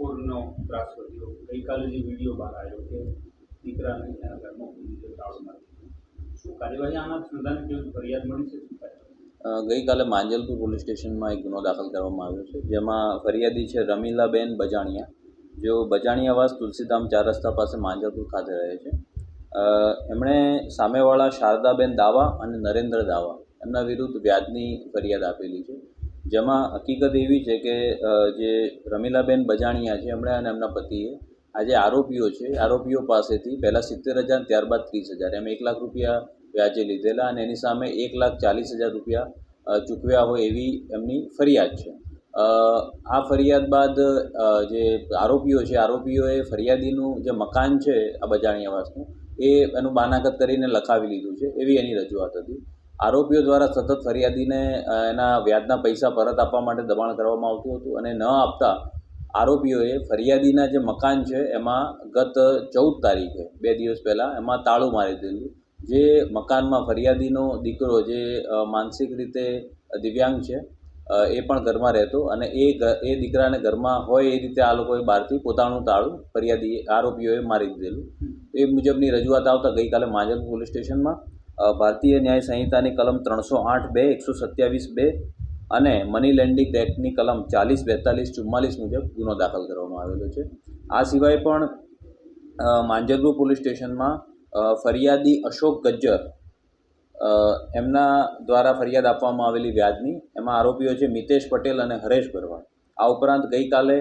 લાખોનો ત્રાસ વધ્યો. ગઈકાલે જે વીડિયો બહાર આવ્યો કે દીકરાને એના ઘરમાં પૂરી દીધો તાળું શું કાર્યવાહી આના સંધાને કેવી ફરિયાદ મળી છે? શું ગઈકાલે માંજલપુર પોલીસ સ્ટેશનમાં એક ગુનો દાખલ કરવામાં આવ્યો છે, જેમાં ફરિયાદી છે રમીલાબેન બજાણિયા. જેઓ બજાણિયાવાસ તુલસીધામ ચાર રસ્તા પાસે માંજલપુર ખાતે રહે છે. એમણે સામેવાળા શારદાબેન દાવા અને નરેન્દ્ર દાવા એમના વિરુદ્ધ વ્યાજની ફરિયાદ આપેલી છે. જેમાં હકીકત એવી છે કે જે રમીલાબેન બજાણિયા છે, એમણે અને એમના પતિએ આ જે આરોપીઓ છે, આરોપીઓ પાસેથી પહેલાં સિત્તેર હજાર, ત્યારબાદ ત્રીસ હજાર. એમ એક લાખ રૂપિયા વ્યાજે લીધેલા અને એની સામે એક લાખ ચાલીસ હજાર રૂપિયા ચૂકવ્યા હોય એવી એમની ફરિયાદ છે. આ ફરિયાદ બાદ જે આરોપીઓ છે, આરોપીઓએ ફરિયાદીનું જે મકાન છે, આ બજાણિયાવાસનું એ એનું બાનાકત કરીને લખાવી લીધું છે, એવી એની રજૂઆત હતી. આરોપીઓ દ્વારા સતત ફરિયાદીને એના વ્યાજના પૈસા પરત આપવા માટે દબાણ કરવામાં આવતું હતું અને ન આપતા આરોપીઓએ ફરિયાદીના જે મકાન છે, એમાં ગત ચૌદ તારીખે, બે દિવસ પહેલાં, એમાં તાળું મારી દીધું. જે મકાનમાં ફરિયાદીનો દીકરો જે માનસિક રીતે દિવ્યાંગ છે એ પણ ઘરમાં રહેતો અને એ એ દીકરાને ઘરમાં હોય એ રીતે આ લોકોએ બહારથી પોતાનું તાળું ફરિયાદી આરોપીઓએ મારી દીધેલું. એ મુજબની રજૂઆત આવતા ગઈકાલે માંજલ પોલીસ સ્ટેશનમાં ભારતીય ન્યાય સંહિતાની કલમ ત્રણસો આઠ બે એકસો સત્યાવીસ બે અને મની લેન્ડિંગ એક્ટની કલમ ચાલીસ બેતાલીસ ચુમ્માલીસ મુજબ ગુનો દાખલ કરવામાં આવેલો છે. આ સિવાય પણ અ, પોલીસ સ્ટેશનમાં ફરિયાદી અશોક ગજ્જર એમના દ્વારા ફરિયાદ આપવામાં આવેલી વ્યાજની એમાં આરોપીઓ છે મિતેશ પટેલ અને હરેશ ભરવાડ. આ ઉપરાંત ગઈકાલે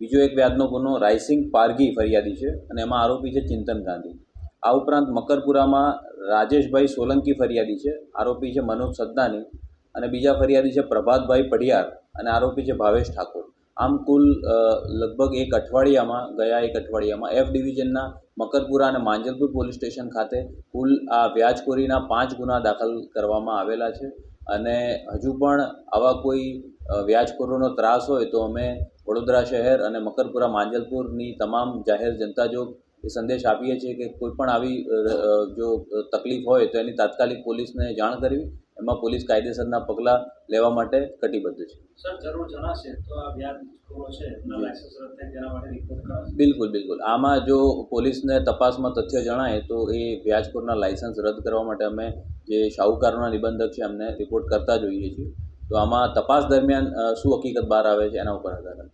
બીજો એક વ્યાજનો ગુનો રાયસિંગ પારગી ફરિયાદી છે અને એમાં આરોપી છે ચિંતન ગાંધી. આ ઉપરાંત મકરપુરામાં રાજેશભાઈ સોલંકી ફરિયાદી છે, આરોપી છે મનોજ સદ્દાની અને બીજા ફરિયાદી છે પ્રભાતભાઈ પઢિયાર અને આરોપી છે ભાવેશ ઠાકોર. આમ કુલ લગભગ એક અઠવાડિયામાં, ગયા એક અઠવાડિયામાં એફ ડિવિઝનના મકરપુરા અને માંજલપુર પોલીસ સ્ટેશન ખાતે કુલ આ વ્યાજખોરીના પાંચ ગુના દાખલ કરવામાં આવેલા છે અને હજુ પણ આવા કોઈ વ્યાજખોરોનો ત્રાસ હોય તો અમે વડોદરા શહેર અને મકરપુરા માંજલપુરની તમામ જાહેર જનતા જો એ સંદેશ આપીએ છીએ કે કોઈ પણ આવી જો તકલીફ હોય તો એની તાત્કાલિક પોલીસને જાણ કરવી. એમાં પોલીસ કાયદેસરના પગલાં લેવા માટે કટિબદ્ધ છે. સર જરૂર જણાશે તો આ વ્યાજ છે લાયસન્સ રદ થાય તેના માટે રિપોર્ટ બિલકુલ બિલકુલ. આમાં જો પોલીસને તપાસમાં તથ્ય જણાય તો એ વ્યાજખોરના લાયસન્સ રદ કરવા માટે અમે જે શાહુકારોના નિબંધક છે એમને રિપોર્ટ કરતા જોઈએ છીએ. તો આમાં તપાસ દરમિયાન શું હકીકત બહાર આવે છે એના ઉપર આધાર